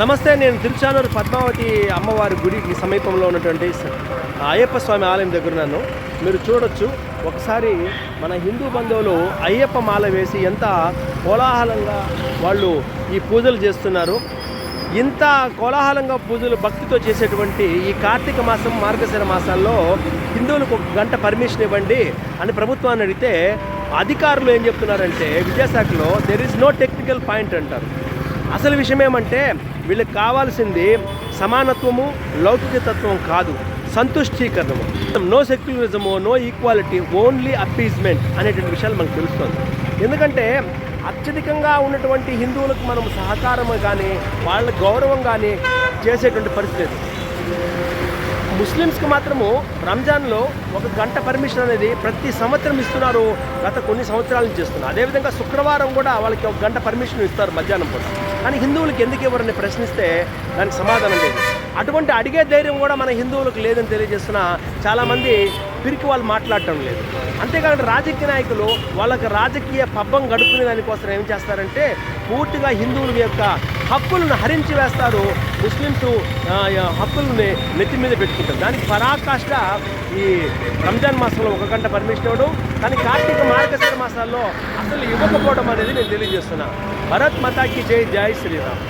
నమస్తే నేను తిరుచానూరు పద్మావతి అమ్మవారి గుడికి సమీపంలో ఉన్నటువంటి అయ్యప్ప స్వామి ఆలయం దగ్గర ఉన్నాను. మీరు చూడొచ్చు ఒకసారి మన హిందూ బంధువులు అయ్యప్ప మాల వేసి ఎంత కోలాహలంగా వాళ్ళు ఈ పూజలు చేస్తున్నారు. ఇంత కోలాహలంగా పూజలు భక్తితో చేసేటువంటి ఈ కార్తీక మాసం మార్గశిర మాసాల్లో హిందువులకు ఒక గంట పర్మిషన్ ఇవ్వండి అని ప్రభుత్వాన్ని అడిగితే అధికారులు ఏం చెప్తున్నారంటే విద్యాశాఖలో there is no technical point అంటారు. అసలు విషయం ఏమంటే వీళ్ళకి కావాల్సింది సమానత్వము లౌకికతత్వం కాదు సంతుష్టీకరణము. No secularism no equality only appeasement అనేటువంటి విషయాలు మనకు తెలుస్తుంది. ఎందుకంటే అత్యధికంగా ఉన్నటువంటి హిందువులకు మనం సహకారం కానీ వాళ్ళ గౌరవం కానీ చేసేటువంటి పరిస్థితి లేదు. ముస్లిమ్స్కి మాత్రము రంజాన్లో ఒక గంట పర్మిషన్ అనేది ప్రతి సంవత్సరం ఇస్తున్నారు గత కొన్ని సంవత్సరాల నుంచి ఇస్తున్నారు అదేవిధంగా శుక్రవారం కూడా వాళ్ళకి ఒక గంట పర్మిషన్ ఇస్తారు మధ్యాహ్నం పూట. కానీ హిందువులకు ఎందుకు ఇవ్వరని ప్రశ్నిస్తే దానికి సమాధానం లేదు. అటువంటి అడిగే ధైర్యం కూడా మన హిందువులకు లేదని తెలియజేస్తున్న చాలామంది పిరికి వాళ్ళు మాట్లాడటం లేదు. అంతేకాకుండా రాజకీయ నాయకులు వాళ్ళకి రాజకీయ పబ్బం గడుపుకునే దానికోసం ఏం చేస్తారంటే పూర్తిగా హిందువుల యొక్క హక్కులను హరించి వేస్తారు. ముస్లిమ్స్ హక్కులని నెత్తి మీద పెట్టుకుంటారు. దానికి పరాకాష్ట ఈ రంజాన్ మాసంలో ఒక గంట పర్మిషన్ ఇవ్వడం. కానీ కార్తీక మార్గశిర మాసాల్లో అసలు ఇవ్వకపోవడం అనేది నేను తెలియజేస్తున్నా. భరత్ మతాకి జై జై శ్రీరామ్.